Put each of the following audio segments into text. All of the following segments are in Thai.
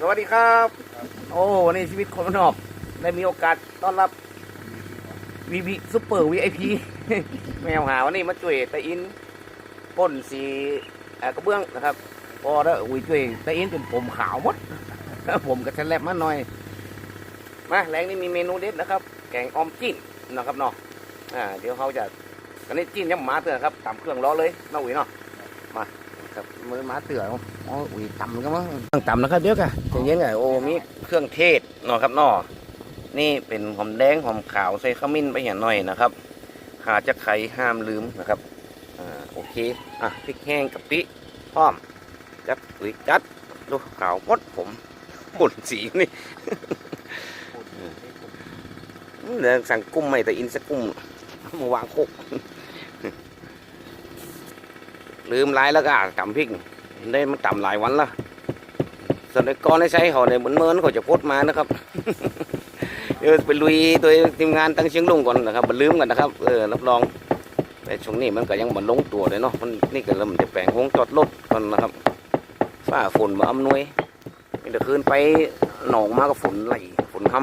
สวัสดีครับ โอ้วันนี้ชีวิตคนนอก ได้มีโอกาสต้อนรับวีพีซุปเปอร์วีไอพีแมวหาวันนี้มาช่วยตะอินพ่นสีกระเบื้องนะครับ พอแล้วอุ้ยช่วยตะอินจนผมขาวหมดผมก็แฉลบมาหน่อย มาแรงนี้มีเมนูเด็ดนะครับ แกงออมจิ้นนะครับเนาะอ่าเดี๋ยวเขาจะกันนี้จิ้นยังหมาเตือนครับตำเครื่องล้อเลยน้าอุ้ยเนาะ ครับมือหมาเตืออ๋ออุ้ยต่ำกันมั้งต้งตำนะครับเดี๋ยวกันใจเย็นกันโอ้มีเครื่องเทศเนาะครับเนาะนี่เป็นหอมแดงหอมขาวใส่ขมิ้นไปอย่างหน่อยนะครับหาจะไข่ห้ามลืมนะครับอ่าโอเคอะพริกแห้งกะปิพร้อมจัดอุ้ยจัดดูขาวหมดผมปุ่นสีนี่เดี๋ยวสั่งกุ้งใหม่แต่อินสักกุ้งมาวางโคก ลืมหลายแล้วก็ตำพริกได้มันตำหลายวันละส่วนไอ้ก้อนได้ใช้เขาเนี่ยเหมือนเมินเขาจะพดมานะครับเดี๋ยวไปลุยตัวทีมงานตั้งเชียงลุงก่อนนะครับมันลืมกันนะครับเออรับรองแต่ช่วงนี้มันก็ยังมันลงตัวเลยเนาะมันนี่ก็เริ่มจะแปลงวงจอดรถก่อนนะครับฝ้าฝนมาอำนวยเดี๋ยวคืนไปหนองมาก็ฝนไหลฝนค้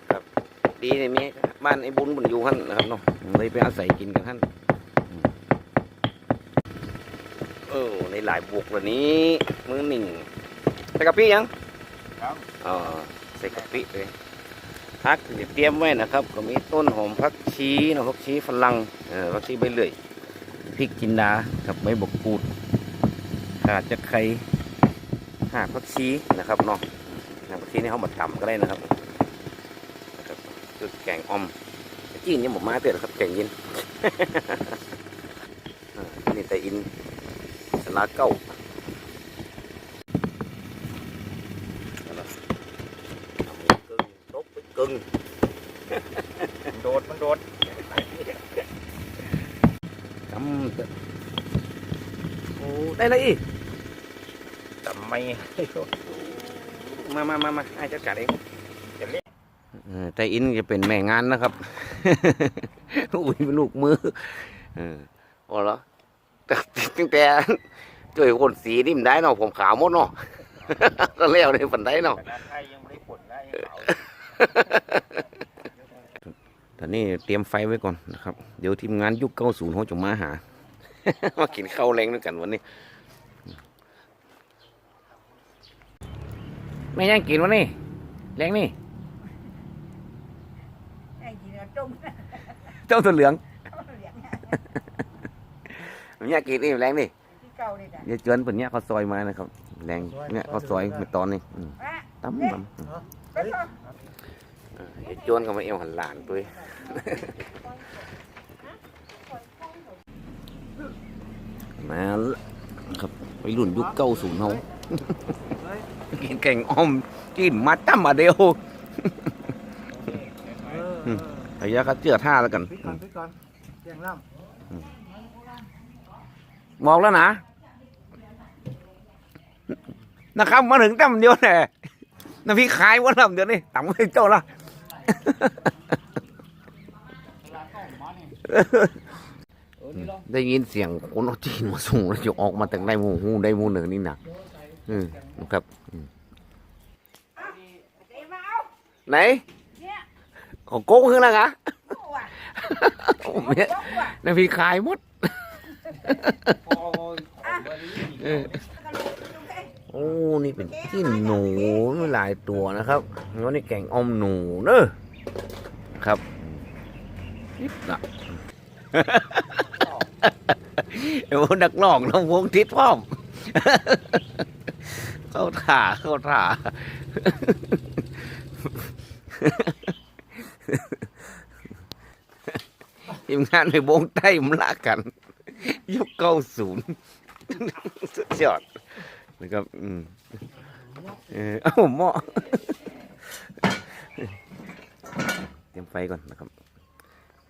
ำดีในเมียบ้านไอ้บุญบุญอยู่ท่านนะครับเนาะเลยไปอาศัยกินกันท่าน เออในหลายบวกวันนี้มือหนึ่งใส่กะปิยังครับอ๋อใส่กะปิเลยพักเดี๋ยวเตรียมไว้นะครับ ก็มีต้นหอมพักชีเนาะพักชีฝรั่งเออพักชีใบเลื่อยพริกจินดากับใบบกกูดขาดจะไข่หากพักชีนะครับเนาะหากพักชีนี่เขามาตำก็ได้นะครับคือแกงออมจีนยังผมมาเตือนครับแกงยินอ่านี่แต่อิน สลาเก้าเอาล่ะเอามือกึ่งตบไปกึ่งโดด มันโดดกำโอ้ได้เลยอีกทำไมให้โดดมามามามาไอ้จัดการเองจะเล่นเออแต่อินจะเป็นแม่งานนะครับ อุ้ยลูกมือ เออพอแล้วแต่ตั้งแต่ ช่วยคนสีนี่มันได้เนาะผมขาวหมดเนาะก็เลี้ยวในฝันได้เนาะขนาดไทยยังไม่ได้ผลได้ยังขาวตอนนี้เตรียมไฟไว้ก่อนนะครับ เดี๋ยวทีมงานยุคเก้าศูนย์เขาจะมาหามากินข้าวแรงด้วยกันวันนี้ไม่ยังกินวันนี้แรงนี่ไอ้กินเอาจุ่มเจ้าตัวเหลืองเขาเหลียงเนี่ยมันอยากกินนี่แรงนี่ที่เก่าเลยจ้ะเดี๋ยวเจินเป็นเนี้ยเขาซอยมานะครับ แรงเนี่ยเขาซอยมาตอนนี้อืมว่าตั้มตั้มไปพ่อ เออเดี๋ยวโจนเขามาเอวหันหลานตัวมาแล้วครับไปรุ่นยุคเก้าศูนย์เขากินแก่งอ้อมกินมาตั้มมาเดียวพยายามเจือท่าแล้วกันพลิกก่อนพลิกก่อนเสียงล่มองแล้วนะ นะครับ มาถึงตั้มเดียวแน่น้ำพี่ขายว่าลำเดียวนี่ต่ำไม่เจ้าละได้ยินเสียงคนเอาจีนมาส่งแล้วจะออกมาแต่งได้หมูหูได้หมูเหนือนี่นะอืมนะครับอืมเจ๊มาเอาไหนเนี่ยของโก้ขึ้นแล้วคะกูอะโอ้เมียกูอะน้ำพี่ขายหมดำพอเออกระโดดดูให้ โอ้ นี่เป็นจิ้นหนูมีหลายตัวนะครับแล้วนี่แกงอมหนูเนอะครับนิดนะเดี๋ยวนักร้องน้องวงทิศพร้อม เข้าถ่าเข้าถ่า ทีมงานในวงใต้มละกันยุคเก้าศูนย์สุดยอด นะครับอืมเออเอ้าหม้อเตรียมไฟก่อนนะครับ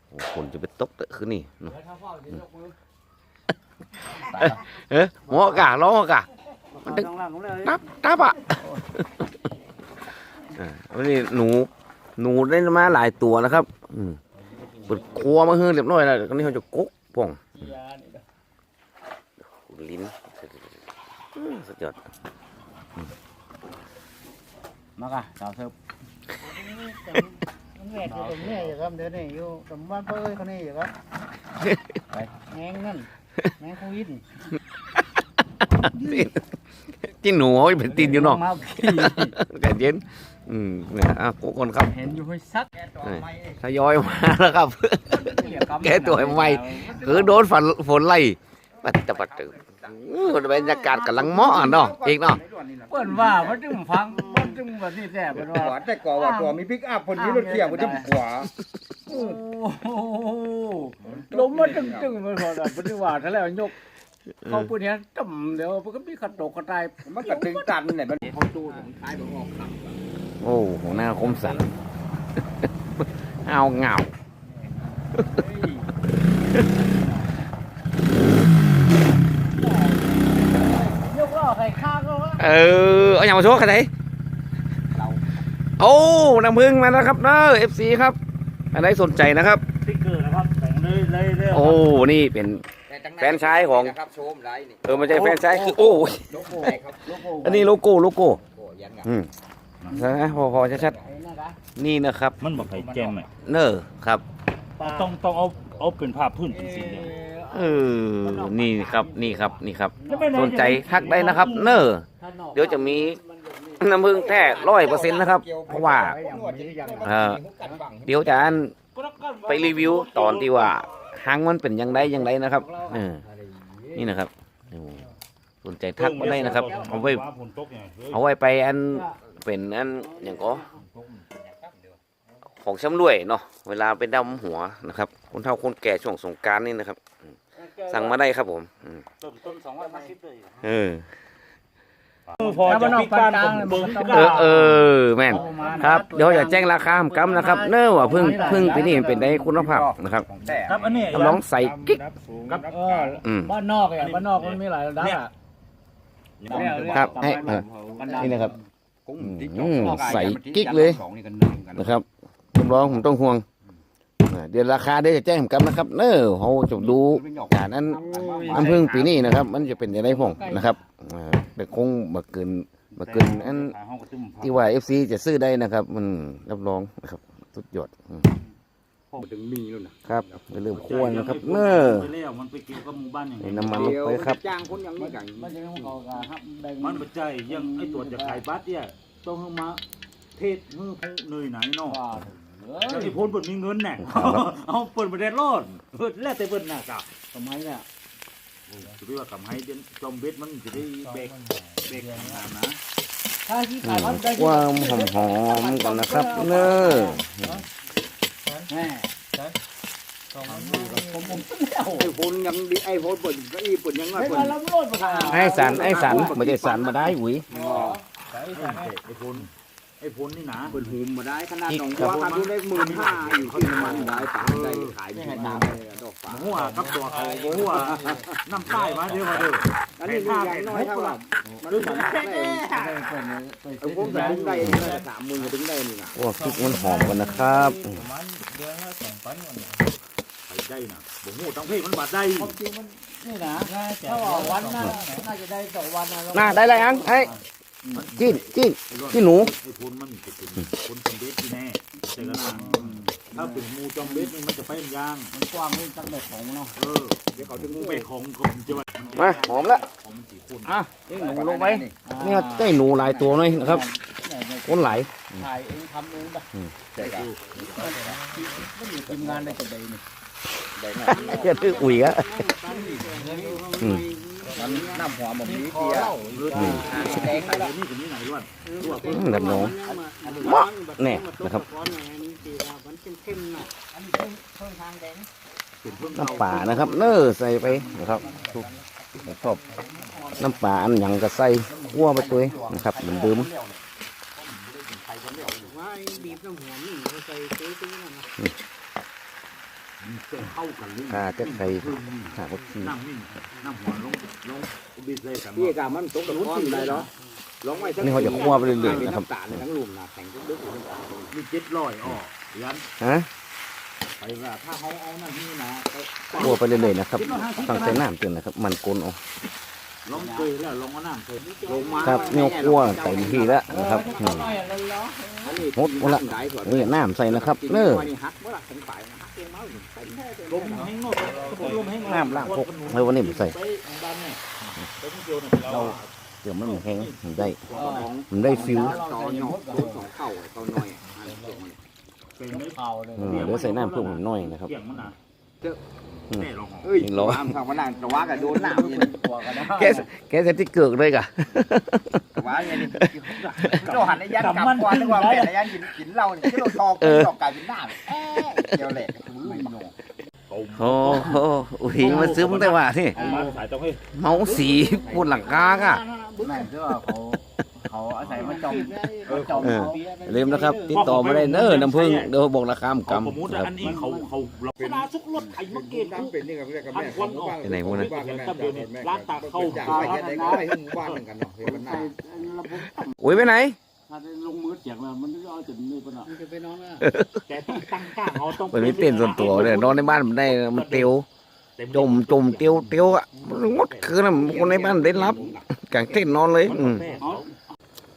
โอ้คนจะไปตกเตอะคืนนี่เนาะเออหม้อกะล้อกะมันดึงตับตับอะอ่าวันนี้หนู หนูได้มาหลายตัวนะครับ อืมเปิดครัวมาเฮือเรียบร้อยแล้วก็นี่เขาจะกุ๊กป่องลิ้น สุดยอดอืมมากะสาวเสิร์ฟแม่อยู่ตรงนี้อยู่ครับเดี๋ยวนี้อยู่ตรงบ้านเป้ยคนนี้อยู่ครับแมงนั่นแมงโควิดกินหนูเอาไปเป็นตีนอยู่เนาะมาแต่เย็นอืมเนี่ยอะทุกคนครับเห็นอยู่ให้ซักทยอยมาแล้วครับแก้ตัวให้ไวคือโดนฝนฝนไล่ปัดตะปัดตึ อื้อบรรยากาศกำลังเหมาะเนาะเอกเนาะเปิ้นว่ามันจึงฟังมันจึงแบบนี้แต่เปิ้นว่า แต่ก่อนว่าตัวมีพิกอัพคนนี้รถเขี่ยมันจะขวาโอ้โหลมมันจึงจึงมันพอแล้วมันจึงว่าถ้าแล้วยกเขาพูดเนี้ยจำเดี๋ยวมันก็มีกระตกกระตายมันก็ถึงตันเนี่ยมันเขาดูถึงท้ายมันออกขับโอ้หัวหน้าคมสันเอาเหงา ยกล้อ ใส่ข้างก็ว่าเออเอาอย่างมาโชว์กันไหนโอ้น้ำพึ่งมาแล้วครับเนอะเอฟซีครับอะไรสนใจนะครับสติ๊กเกอร์นะครับแต่งเลยเลยเลยโอ้นี่เป็น แฟนชายของครับโชมไรนี่เออไม่ใช่แฟนชายคือโอ้ยโลโก้ครับโลโก้อันนี้โลโก้โลโก้โอ้ยันกับอืมนะพอพอชัดไอ้นั่นนะๆนี่นะครับ มันบอกให้แจมอะเนอร์ครับ ต้องต้องเอาเอาเป็นภาพพื้นจริงๆเลย เออ นี่ครับ นี่ครับ นี่ครับ สนใจทักได้นะครับ เนอร์เดี๋ยวจะมีน้ำพึ่งแท้ร้อยเปอร์เซ็นต์นะครับ เพราะว่าเออเดี๋ยวจะอันไปรีวิวตอนที่ว่าหางมันเป็นยังไงยังไงนะครับเออนี่นะครับโอ้สนใจทักมาได้นะครับ เอาไว้ฝนตกเนี่ยฮ้ยเอาไว้ไปอันเป็นอันอย่างก็ของช้ำรวยเนาะเวลาไปดำหัวนะครับ คนเฒ่าคนแก่ช่วงสงกรารนี่นะครับอืม สั่งมาได้ครับผมอืมต้นต้นสองร้อยห้าสิบเลยเออ พอจะพิการผมเบิ้งเออเออแม่นครับเดี๋ยวอย่าแจ้งราคาหำกำนะครับ เน้อว่าเพึ่งเพึ่งปีนี้เป็นได้คุณภาพนะครับของแต่ครับอันนี้ลองใส่กิ๊กครับเอออืม บ้านนอกอะบ้านนอกมันมีหลายระดับอะครับให้เออนี่นะครับกุ้งอืมใส่กิ๊กเลยสองนี่กันหนึ่งกันนะครับผมร้องผมต้องห่วงอ่า เดี๋ยวราคาเดี๋ยวจะแจ้งหำกำนะครับ เน้อเขาจะดูจากนั้นน้ำผึ้งปีนี้นะครับ มันจะเป็นยังไงพ่องนะครับอ่าแต่คงบ่เกินบ่เกินอันที่ว่าเอฟซีจะซื้อได้นะครับ มันรับรองนะครับสุดยอดอืมถึงมีนู่นน่ะครับอย่าลืมควรนะครับ เนอไปแล้วมันไปเกี่ยวกับหมู่บ้านอย่างใส่นี้น้ำมันลงไปครับจ้างคนอย่างนี้กันมันจะต้องเอากระหับแบ่งมันปัจจัยยังไอ้ตัวจะขายบัตรเนี่ยต้องให้มาเทศเมื่อผู้เหนื่อยไหนเนาะว่า เอแล้วอไอ้พ้นเปิดมีเงินแน่เอาเปิดประเด็นรอดเปิดแล้วแต่เปิดหน้ากากสมัยเนี่ยจะไปว่ากับให้เดือนจอมเบ็ดมันจะได้เบรกเบรกทางนะถ้าที่ขายมันได้ความหอมหอมๆก่อนนะครับเนอแม่ผมผมผมแล้วไอ้พนยังดีไอ้พนเปิดก็อีเปิดยังไงไม่เปิมาดแล้วโลดมาค่ะไอ้สันไอ้สันไม่ใช่สันมาได้หวิไอ้พ้น ไอ้พ้นนี่นะเปิดหูมาได้ขนาดสองตัวทำได้หมื่นห้าอยู่ที่น้ำมันได้ปากได้ขายไม่ให้ตามเลยดอกฝาหัวกับตัวเขาหัวน้ำใต้มาเดี๋ยวมาเด้ออันนี้มีอย่างน้อยเท่าไหร่มันสามารถได้ไอ้พวกแต่ถึงได้สามหมื่นถึงได้นี่นะโอ้พริกมันหอมกันนะครับไปได้นะบ่หูตั้งเพลงมันบาดได้ความจริงมันนี่นะถ้าว่าวันน่ะน่าจะได้สองวันนะน่าได้อะไรยังไอ้ จิ้นจิ้นจิ้นหนูไอ้พ้นมันจะเป็นพ้นจอมเบ็ดที่แน่แต่ก็นะถ้าเป็นหมูจอมเบ็ดนี่มันจะไปยางมันกว้างนี่ตั้งแต่ของเนาะเออเดี๋ยวเขาถึงหมูงูไปไปของก็จะว่ามาหอมละของสีคุณอะจิ้นหนูลงไปนี่ใกล้หนูหลายตัวหน่อยนะครับคนหลายถ่ายเองทำเองแบบแต่ก็ไม่มีทีมงานได้ก็ได้นี่ได้ไง เพื่อตื้ออุ่ยอะอืมมันน้ำหัวมันมีเดียวเลือดนี่แดงไปนี่กับนี่ไหนล้วนตัวอืมแบบน้องมะแน่นะครับเป็นเพิ่งน้ำป่านะครับ เนอใส่ไปนะครับทุกชอบน้ำป่าอันหยังก็ใส่คั่วไปตัวนะครับเหมือนเดิม เข้ากันเลยถ้าจะใส่ถ้าก็ขี้น้ำนี่น้ำหัวลงลงบิดเลยกันพี่กามันตกกับรุ่นที่ไหนเนาะลองไว้นี่เขาจะคั่วไปเรื่อยๆนะครับตาลทั้งลุมนะแข็งทุกดึกมีเจ็ดร้อยอ๋อยันฮะไปว่าถ้าเขาเอานั่นนี่นะคั่วไปเรื่อยๆนะครับต้องใส่น้ำเตือนนะครับ มันกลนเอา ลงเคยแล้วลงมาน้ำเคยลงมาครับเนื้อคั่วเต็มที่แล้วนะครับอืมหมดหมดละนี่น้ำใส่นะครับเน้อหักเมื่อไหร่ถึงฝ่ายหักเองมาอยู่ไปแค่เดินลมแห้งโน่นลมแห้งน้ำล้างพกเฮ้ยวันนี้ผมใส่ไปบ้านเนี่ยไปที่เดียวเนี่ยเราเดี๋ยวมันแห้งมันได้ของมันได้ฟิวต่อหยอกสองเข่าต่อหน่อยอันเดียวเนี่ยเป็นไม่เอาเลยอืมเดี๋ยวใส่น้ำเพิ่มหน่อยนะครับเกี่ยงมันนะ แน่ลองเอ้ยร้อยน้ำทางมันนั่งแต่ว่ากับโดนน้ำนี่ตัวกันนะแกแกเสร็จที่เกิกเลยกะ แต่ว่าเนี่ยนี่เราหันในยันกลับก่อนนึกว่าเป็นในยันกินกินเหล้าเนี่ยที่เราทอกดอกกลายเป็นน้ำเอ๊ะเดียวแหละไม่โน่โอ้โหอุ้ยมาซื้อมึงแต่ว่าที่สายตรงให้เมาสีบนหลังกากะแม่เสื้อเขา เขาอาศัยมาจมมาจมเออลืมนะครับ ติดต่อมาได้เน้อน้ำผึ้งเดี๋ยวบอกราคาหมู่เขากำสมมติครับ อันนี้เขาเขาเราพนาซุกรถไถมาเกตน้ำเป็นนี่กับเรียกกับแม่ไปไหนพวกนั้นบ้านกันแม่ร้านตากเข้าไปแค่ไหนก็ไปให้หมู่บ้านหนึ่งกันเนาะเห็นมันน่าอุ้ยไปไหนถ้าได้ลงมือเสียงแล้วมันก็เอาจนนี่ปะเนาะแต่ต้องตั้งกล้าเขาต้องมันไม่เป็นส่วนตัวเลยนอนในบ้านมันได้มันเตียวจมจมเตียวเตียวอะมันงดคืนน่ะคนในบ้านได้รับกางเต้นนอนเลยอืม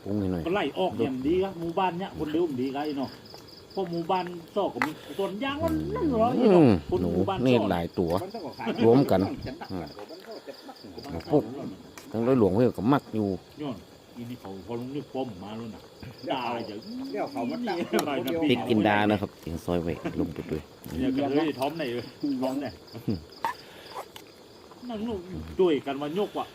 ปรุงให้หน่อย ก็ไล่ออกอย่างดีครับหมู่บ้านเนี้ยคนเร็วดีไรเนาะเพราะหมู่บ้านซอกก็มีส่วนยางมันนั่นเหรออืมคนหนูหมู่บ้านนี่ซอกหลายตัว รวมกันปุ๊บทั้งร้อยหลวงเพื่อกับมักอยู่ ย้อนอีนี่เขาพอลงนี่ป้อมมาแล้วนะด่าจะเดี๋ยวเขามันตั้งพริกกินดานะครับเสียงซอยไว้ลงไปด้วย เนี่ยกันเลยท้อมไหนเลยท้อมไหนนั่งนู่นด้วยกันวันยกว่ะ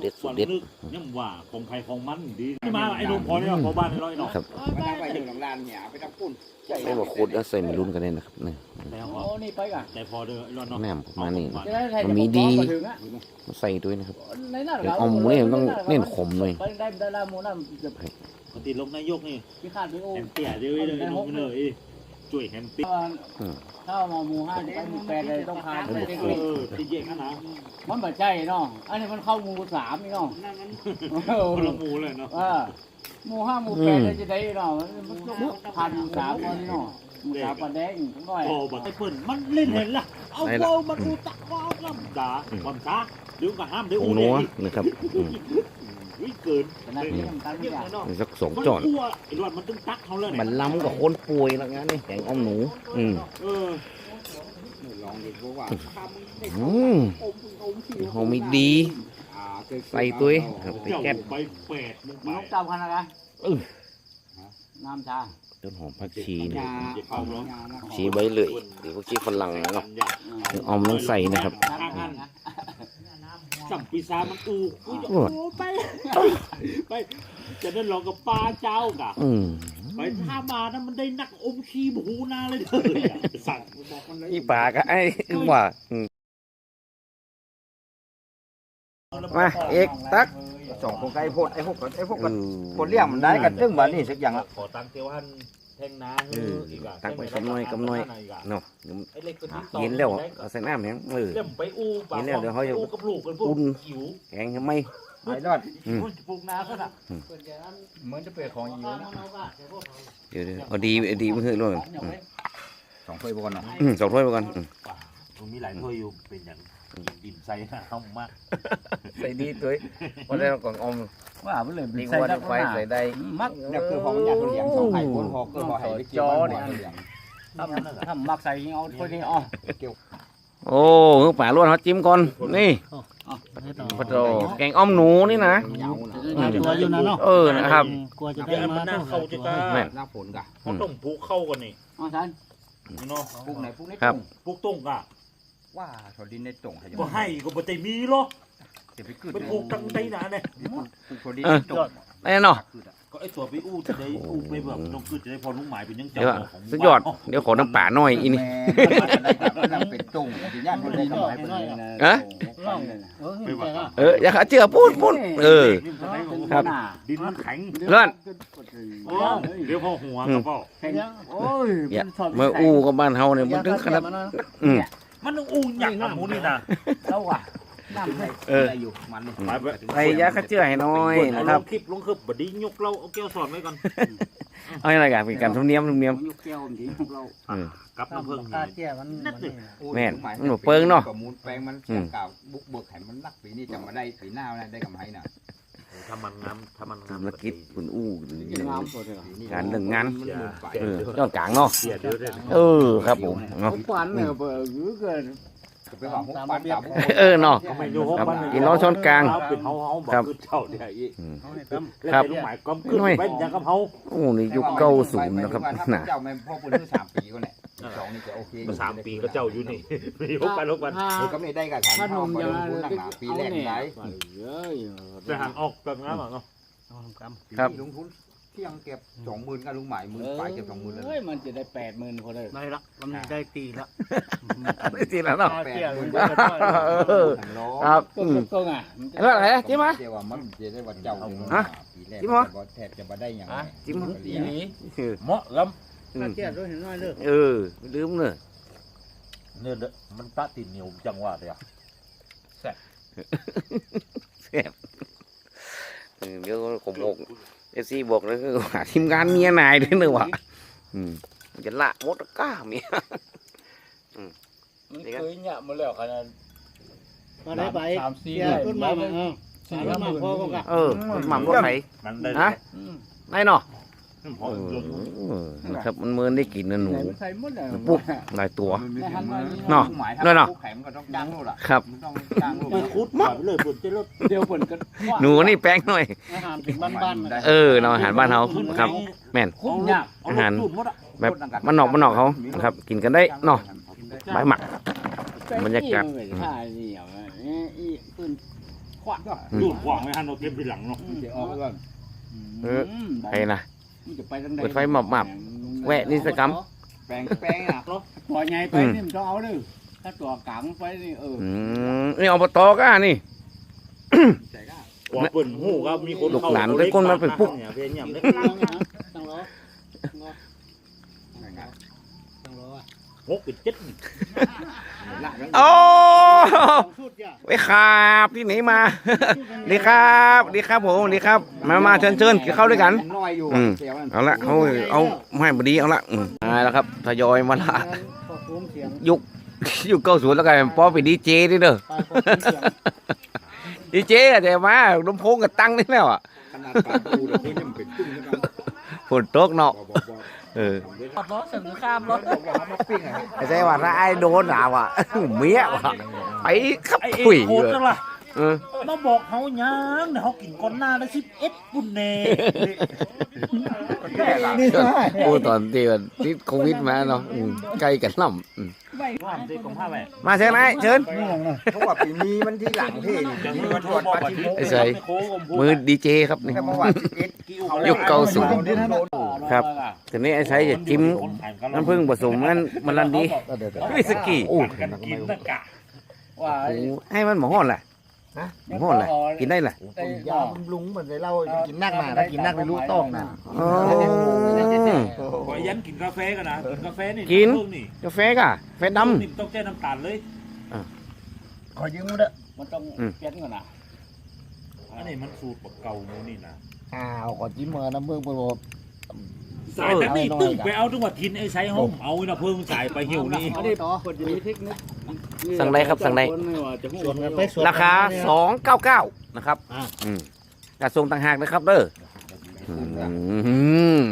เด็ดสุวัดนเด็ดนึกยังว่าของใครของมันดีนี่มาไอ้หนุ่มพอเนี่ยพอบ้านไอ้ร้อยเนาะครับมันนั่งไปหนึ่งหลังลานเนี่ยไปทั้งปุ่นไม่มาโคตรแล้วใส่ไม่รุนกันเลยนะครับนี่แต่พโอ้อนี่ไปกันแต่พอเด้อไอ้ร้อยเนาะน้ำประมาณนี้จะได้ใครจะมันมีดีมาถึงอะมาใส่ด้วยนะครับในนั้นเดี๋ยวเอาหมูนี่มันต้องเน้นขมหน่อยไปได้ได้ละหมูนั่นจะปกติลงนายกนี่พิฆาตไปโอ้แฮมเตี้ยเด้อเลยไอ้หนุ่มเลย ช่วยแฮมเตี้ยถ้ามาหมูห้าไปหมูแปดเลยต้องพาไปเออที่เย็นนะนะมันแบบใจเนาะอันนี้มันเข้าหมูสามนี่เนาะคนละหมูเลยเนาะเออหมูห้าหมูแปดเลยจะได้เนาะมันพันสามคนเนาะหมูสามปลาแดงน้อยพอบัดไอ้เพิ่นมันเล่นเห็นล่ะเอาเบามันดูตักว่าลำดาความช้าเดี๋ยวก็ห้ามเดี๋ยวผงอู้นัเนี่วยนะครับอืม วิ่งเกินขนาดนี้มันตั้งเยอะอย่างเนาะสักสองมันจอนกลัวไอ้รอดมันต้องตักเขาเลยมันล้ำกับคนป่วยแล้วงั้นนี่แกงอ้อมหนู อืมเออลองดูเพราะว่าอืมหอมมีดี ใส่ตุ้ยครับไปเจ้าแก๊บไปแปดมึงไปน้องจำขนาดกันน้ำชาต้นหอมผักชีเนี่ยยาเอาเนาะชีไว้เลยหรือพวกชีฝรั่งเนาะออมต้องใส่นะครับ สัมปีซามันอูโอ้โอ้ไปไปจะได้ลองกับปลาเจ้ากะอืมไปถ้ามานะมันได้นักอมชีบหูนาเลยเถอะสั่งอีปากอะไอ้อึ้งว่าอืมมาเอกตักสองคนไก่พดไอ้พวกไอ้พวกเออคนเลี้ยงมันได้กันตึ้งบ้านนี่สักอย่างละขอตังเตียวหัน แทงนาเออตักไปกำน้อยกำน้อยเนาะเดี๋ยวไอ้เล็กตัวนี้เย็นแล้วเอาใส่น้ำแห้งเออเล่มไปอู้ปลาเห็นแล้วเดี๋ยวเขาจะอู้กับลูกกันพวกอุ่นหิวแกงทำไมไอ้รอดอืมปลูกนาซะน่ะเหมือนจะเปิดของอยู่นะเดี๋ยวเดี๋ยวเอาดีเอาดีมาเถอะเลยอืมสองถ้วยบอลเนาะอืมสองถ้วยไปก่อนอืมมันมีหลายถ้วยอยู่เป็นอย่าง ดินใส่นะเอามากใส่ดีตัววันนี้เราก่อนอมว่ามันเลยดีกว่าดักไฟใส่ได้มักเนี่ยคือของอยากเลี้ยงสองไข่คนพอคือพอให้ไปเกี่ยวมันเลี้ยทำทำมักใส่เอาคนนี้อ๋อโอ้คือป่าล้วนเขาจิ้มก่อนนี่ปะโตแกงอ้อมหนูนี่นะยาวนะอืมตัวอยู่นะเนาะเออนะครับกลัวจะได้มาต้องเข้าจะกล้หน้าฝนกะเขาต้องปลูกเข้ากันนี่อ๋อท่านเนาะปลูกไหนปลูกในครับปลูกตุ้งอะ ว่าถอดดินในตรงให้ก็ให้ก็บ่ได้มีหรอกจะไปขึ้นไปปลูกตั้งใจหนาเนี่ยปลูกถอดดินในตรงไอ้เนาะก็ไอ้ตัวไปอู้จะได้อู้ไปแบบต้องขึ้นจะได้พอลุงหมายเป็นยังเดี๋ยวเจ้าของสุดยอดเดี๋ยวขอน้ำป่าหน่อยอีนี่แม่มันได้เป็นตรงที่ญาติคนได้ทำให้เป็นฮะเออเห็นใจละเอออย่าขาเจือพูดพูดเออครับดินมันแข็งเลื่อนโอ้เดี๋ยวพอหัวกับเปล่าโอ้ยอย่าเมื่ออู้กับบ้านเฮาเนี่ยมันถึงขนาดอืม มันต้องอู้หยักกับหมูนี่นะเราอะเออได้อยู่มันนี่ไปไปใส่ยาฆ่าเชื้อให้น้อยนะครับลงคลิปลงคลิปบดียกเราเอาแก้วสอนไว้ก่อนเอาอะไรกันเป็นการธรรมเนียมธรรมเนียมยุกแก้วมันดีเราเออกับน้ำผึ้งตาเจี้ยมันแม่นมันบ่เปิงเนาะประมูลแปลงมันอืมเก่าบุกเบิกแห่มันนักปีนี้จะมาได้ปีหน้านะได้กำไรนะ ถ้ามันงามถ้ามันงามธุรกิจคุณอู้หรือกินน้ำตัวเดียวปีนี้ การเรื่องงานมันหลุดไปเออยอดกลางเนาะ เสียเดียวได้เออครับผมเนาะผมฝันเนี่ยเปิดเกินไปหวังพวกปันกับพวกเออเนาะ ก็ไม่รู้ว่าครับมันกินร้อนช้อนกลางเป็นเฮาเฮาบอกครับคือเจ้าเนี่ยอีอืมแล้วครับแต่ลูกหมายก็ขึ้นเป็นอย่างกับเฮา โอ้นี่ยุคเก้าศูนย์นะครับถ้าน่ะ เจ้าแม่พ่อคุณที่สามปีก็เนี่ย สองนี่จะโอเคมาสามปีก็เจ้าอยู่นี่ไม่ยกไปลกไปถ้าเออก็ไม่ได้กับฐานถ้าหเข้านุ่มมายังลงทุนหนักหนาปีแรกได้เย้ยไปหันออกแบบนั้นเนาะครับลงทุนเที่ยงเก็บสองหมื่นกับลุงหมายหมื่นฝ่ายเก็บสองหมื่นเลยเฮ้ยมันจะได้แปดหมื่นพอได้ได้ละมันได้ตีละไม่จริงแล้วเนาะตาแปเจี้ยดหมัมื่นนได้เออครับก็อืมก็ไงแล้วอะไรนะจิ้มมาเจ้าว่ามันจะได้ว่าเจ้าฮะปีแรกจิ้มเหรอแทบจะมาได้อย่างไรจิ้มอีนี้เออเหมาะล้อื ตามเจี้ยด้วยเห็นน้อยเลิกเออลืมเลยำเนี่ยเด้อมันตาติดเหนียวจังหวะเดียวแซ่บเออเดี๋ยวผมบอกเอซีบอกเลยคือหาทีมงานเมียนายด้วยเนอะวะอืมมันจะละมดกล้าเมียมันเคยเนี่ยมาแล้วขนาดมาได้ไปสามสี่เจี้ยต้นมาเออสามมาพ่อก็กะเออมันหม่ำรถไถมันได้ฮะได้เนาะพอเอลงอ นะครับมันเมินได้กินนะหนูใส่หมดเลยปุ๊บหลายตัวไม่หันมานี่เนาะหมายนั่นเนาะแข็งก็ต้องจ้างลูกล่ะครับมันต้องจ้างลูกไปคุดมาไปเลยปุ่นเจ้ารถเดี๋ยวเปิดกันหนูนี่แป้งหน่อยอาหารเป็นบ้านๆมันเออเนาะอาหารบ้านเราครับ แม่นคุ้มยากอาหารแบบมันนอกมันนอกเขานะครับ กินกันได้เนาะใบหมักบรรยากาศท่านี่อย่างนี้อีปืนขวานดูดขวางไว้ฮันเราเก็บทีหลังเนาะเดี๋ยวออกไปก่อนเออใครนะ มันจะไปทางใดเปิดไฟหมับแวะนิสกรรม แปลงแปลงอะปล่อยไงไปนี่มันต้องเอาด้วยถ้าตัวกลางไปนี่เอออืมนี่อบตก็นี่ว่าเปิ่นหูก็มีคนลูกหลานได้คนมาเป็นปุ๊บเนี่ยเพลงอย่างนี้ตั้งล้อตั้งรอหกเป็นเจ็ดละแล้ว โอ้สุดจ้ะไว้ครับที่ไหนมาดีครับดีครับผมดีครับ มามาเชิญเชิญกินข้าวด้วยกันน้อยอยู่อืมเสียวมันเอาละเอาเอาไม่บดีเอาละอืมมาแล้วครับทยอยมาละพอคุ้มเสียงยุคยุคเก้าศูนย์แล้วกันปอไปดีเจดิเด้อตายพอคุ้มเสียงดีเจอะแต่มาลำโพงกับตั้งนี่แล้วอะขนาดปากดูเดี๋ยวนี้ยังเป็นตึ้งนะครับฝนตกเนาะ บอกบอกบอกเออขับรถถึงข้ามรถบอกบอกมาปิ้งอะไอ้ใจว่าถ้าไอ้โดนหนาวอะเมียว่ะไปขับไอ้ปุ๋ยโคตเลรยจังล่ะ เออมาบอกเขายังเดี๋ยวเขากินก่อนหน้าได้สิบเอ็ดปุ่นเน่นี่ใช่โอ้ตอนที่ว่าติดโควิดมาเนาะอืมใกล้กันล่ำอืมว่ามันได้ของผ้าแม่มาเชิญไหมเชิญ เพราะว่าปีนี้มันที่หลังที่นี่อย่างมีนี้วัมันนทวดบอกปาว่าทิที่โมไอ้ใส่ มือดีเจครับนี่ แต่เมื่อวานสิบเอ็ดยุคเก้าศูนย์ที่นั่นน่ะครับ ทีนี้ไอ้ใช้จะจิ้มน้ำผึ้งผสมมันมันรันดีวิสกี้โอ้กันกินตะกะว่าโหให้มันหมอห้อนแหละ หมอห้อนแหละกินได้แหละยาบำรุงเหมือนเรากินนักมาถ้ากินนักไม่รู้ต้องนะอ๋อขอยันกินกาแฟกันนะกินกาแฟนี่กินเพิ่งนี่กาแฟกะแฟดนี่ต้องแก้น้ำตาลเลยขอยืมมือเด้อมันต้องเปลี่ยนก่อนนะอันนี้มันสูตรแบบเก่าโน่นนี่นะอ้าวขอจิ้มมือน้ำเบิ่งไปบอก สายแต่นี่ตึ้งไปเอาจังหวัดทินไอ้ใช้ห้องเอานะเพิ่งสายไปหิวนี่อันนี้คนจะมีเทคนิคำสั่งได้ครับสั่งได้ ส่วนกันไปส่วนราคา299นะครับอืมกระทรวงต่างหากนะครับเด้ออืม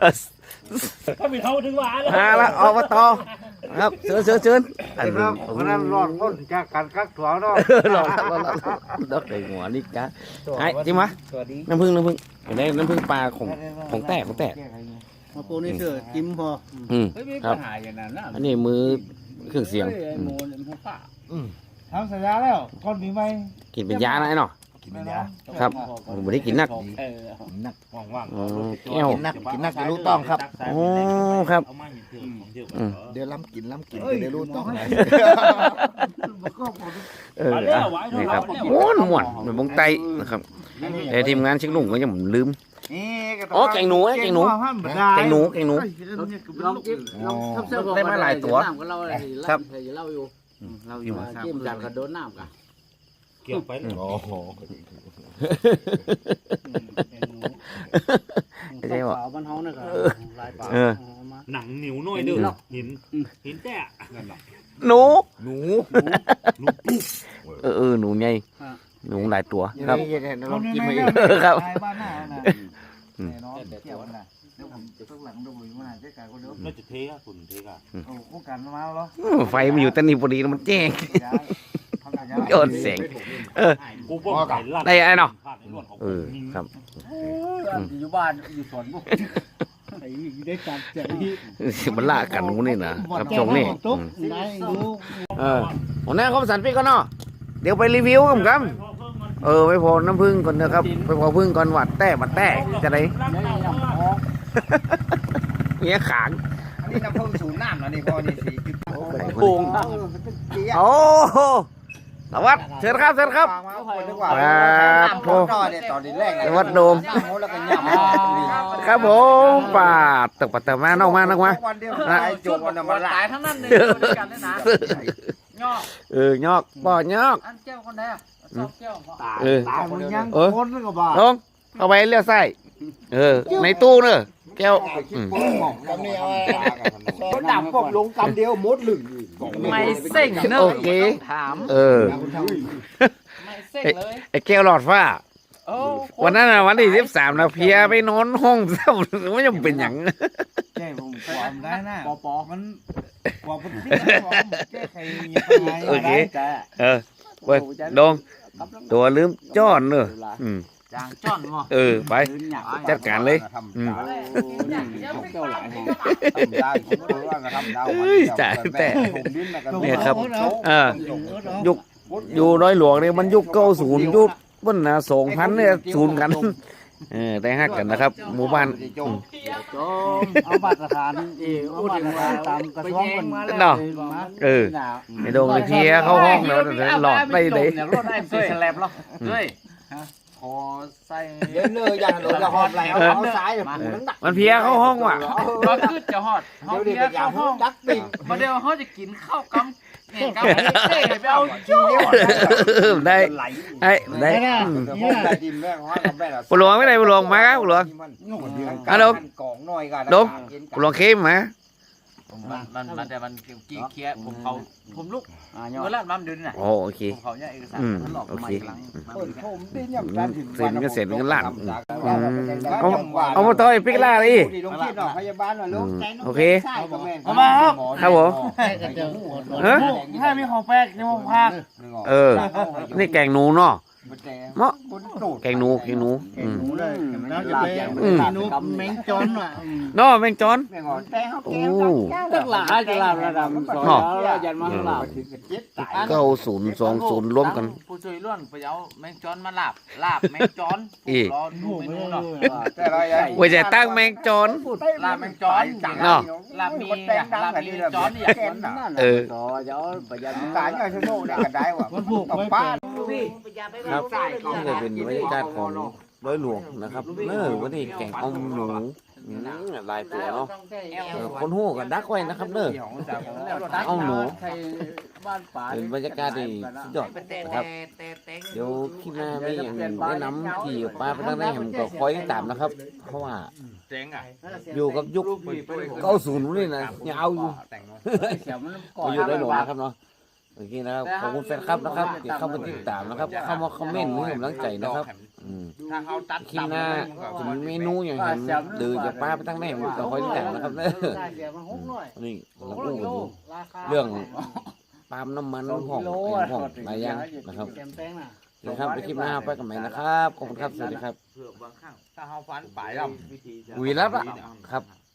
เออถ้ามีเท่าถึงว่าแล้วมาละอบต ครับเชิญเชิญเชิญอันนี้เพราะนั้นรอดพ้นจากการกักตัวเนาะเออรอดรอดรอดรอดเลยหัวนี่จ้าไอ้จิ้มวะสวัสดีน้ำผึ้งน้ำผึ้งเห็นไหมน้ำผึ้งปลาของของแต้ของแต้มาปูนี่เสือจิ้มพออืมเฮ้ยมีครับปัญหาอย่างนั้นนะอันนี้มือเครื่องเสียงไอ้อืโมมนมันป้าทำสัญญาแล้วคนมีไหมกินเป็นยานะไอ้เนาะ กินเป็นยาครับผมไม่ได้กินนัก เออนักว่างอ๋อแก้ว กินนักกินนักจะรู้ต้องครับ โอ้ครับเอามาอยู่เถอะของเถอะอืม เดี๋ยวล้ำกินล้ำกินจะได้รู้ต้องไหนเอออะนี่ครับม้วนม้วนเหมือนบงไตนะครับแต่ทีมงานเชิงลุงก็ยังลืมนี่อ๋อแกงหนูไอ้แกงหนู แกงหนูแกงหนู ลองจิ้มลองทำเสื้อได้มาหลายตัวน้ำก็เล่าอะไรครับเล่าอยู่เราอยู่มาจิ้มจานกระโดดน้ำกันเกี่ยวไปแล้วโอ้โหไม่ใช่ว่าบ้านเฮาเนี่ยก็ลายปลาเออเอามาหนังเหนียวน้อยเด้อหินหินแต่หนูหนูหนูปุ๊บเออเออหนูไงหนูหลายตัวครับเรากินมาครับลายบ้านหน้าน่ะอืมแน่นอนเกี่ยวน่ะเดี๋ยวผมจะต้องหลังดูอยู่ว่าจะกายคนเดียวน่าจะเทอะคุณเทอะโอ้โครงการมาแล้วไฟมันอยู่แต่นี่พอดีมันแจ้ง ยอดเสียงกูป้องกันลั่นได้ไอ้เนาะพลาดในรวดของเออครับ อยู่บ้านอยู่สวนบุกไอ้นี่ได้การใจมันล่ากันหนูนี่นะครับชงนี่ตุ๊กอืมนายดูเออหัวหน้าคมสันพี่ก็เนาะเดี๋ยวไปรีวิวกันครับเออไปพอน้ำผึ้งก่อนนะครับไปพอพึ่งก่อนหวัดแต่บัดแต่จะได้เมียขางอันนี้น้ำเพิ่มสูงน้ำแล้วนี่พอนี่สีจุดโป่งโอ้โห สวัสดีเชิญครับเชิญครับ ฟังมาคนดีกว่าครับน้ำพอต่อเนี่ยตอนนี้แรกสวัสดีโดมน้ำโมแล้วก็ย่ำครับผมปาดตกปัดเติมมานอกมานอกมา วันเดียวตายจบวันน่ะมาละตายทั้งนั้นเลยด้วยกันเลยนะย่อเออยอกบ่อยอกอันแก้วคนไหนอะชอบแก้วตายเออตายมึงยังเออคนนึงก็บ้าลงเอาไปเลี้ยวไส้เออ ในตู้เนอะแก้วอืม กำนี่เอาเขาดับกบลงกำเดียวมดหลึง ไม่เซ็งเนอะโอเค ถามเออ ไม่เซ็งเลยไอ้แก้วหลอดฟ้า โอ้วันนั้นน่ะวันที่สิบสามนะเพียไปนอนห้องเศร้าไม่จำเป็นอย่างแก้ผมความได้นะปอปอมันกว่าพุทธิความแก้ไขยังไงโอเคเออเว้ยดงตัวลืมจ้อนเนอะอืม จางจ้อนมั้งเออไป จัดการเลย อืมแก้วหลายห้องทำได้ผมรู้ว่าทำได้เอ้ยจ่ายแต่ผมดิ้นแล้วก็เนี่ยครับ เออ ยุกอยู่ร้อยหลวงเนี่ยมันยุคเก้าศูนย์ยุคบนนะสองพันเนี่ยศูนย์กันเออแต่ฮักกันนะครับ หมู่บ้านอืมจมเอาบัตรฐานเออเอาบัตรฐานตามกระทรวงมันเนาะ เออไอ้โดงไอ้เพียเข้าห้องแล้วหลอดได้เลยรถไอ้ใส่สแลบหรอเฮ้ย ขอใส่เดี๋ยวเนื้ออย่างหนูจะหอดไหลเอาเอาซ้ายเลยผมนั่งดักมันเพียเข้าห้องว่ะก็คือจะฮอดห้องเดี๋ยวเพีเดี๋ยยวอย่าเข้าห้องดักปิงมาเดี๋ยวเขาจะกินข้าวกำเนี่ยกำเต้ไปเอาทีเดียวได้ไหลได้ได้อืมเดี๋ยวผมได้ดินแม่งว่ากับแม่ละปลวงไม่ได้ปลวงมาครับปลวงฮัลโหลกองน้อยกันดมปลวงเข้มมามันมันมันแต่มันกี่เคียผมเขาผมลุกเวลามันเดินน่ะโอ้โอเค ผมเขาเนี่ยเอกสารอืมมันหลอกโอมาเคอีกหลังผมดิ้นย่ำกันถึงเสร็จก็เสร็จก็ลั่นอืมเอาเอามาต่อยปิกล่าเลยลงที่หน่อยพยาบาลหน่อยลูกโอเค เอามาครับ ครับผมเอ้ย ถ้ามีของแปลกในวงภาคเออ นี่แกงหนูเนาะเนาะ แกงหนูแกงหนูอืม หนูเลยแล้วจะไปอืมหนูแมงจอนว่ะเนาะแมงจอน แม่งอนแต่เขาโอ้ตั้งหลายจะลาระดับสองแล้วยันมาหลับเก้าศูนย์สองศูนย์รวมกัน ผู้ช่วยล้วนไปเอาแมงจอนมาลาบลาบแมงจอนอีรอดูเมนูเนาะแต่เราไว้จะตั้งแมงจอน ลาบแมงจอนเนาะลาบมีลาบมีจอนนี่อยากกินน่ะเออกายง่ายชั่วโมงได้กันได้ว่ะมันผูกกับไว้ ป้า ครับ นี่ก็เป็นบรรยากาศของร้อยหลวงนะครับเนอวันนี้แกงอมหนูอืมหลายตัวเนาะเออคนหูกันดักไว้นะครับเนอเอาหนูบ้านป่าเป็นบรรยากาศที่สุดยอดนะครับเดี๋ยวคลิปหน้ามีอย่างแนะนำที่ป้าไปทางไหนผมก็คอยติดตามนะครับ เพราะว่าเจ๋งอะอยู่กับยุคเก้าศูนย์นี่นะยาวอยู่เสียมันก็อยู่ได้หลวงนะครับเนาะ โอเคนะครับขอบคุณแฟนคลับนะครับที่เข้ามาติดตามนะครับ เข้ามาคอมเมนต์ให้กำลังใจนะครับอืมถ้าเขาตัดคลิปหน้าจะมีเมนูอย่างเห็นเดือจากป้าไปทางไหนผมก็คอยติดตามนะครับเนอะเสียมันหกร้อยนี่เราอู้กันอยู่เรื่องปาล์มน้ำมันห้องห้องหลายอย่างนะครับแกมแป้งน่ะเดี๋ยวครับไปคลิปหน้าไปกันใหม่นะครับขอบคุณครับสวัสดีครับถ้าเขาฟันปลายลอุยรับอะครับำ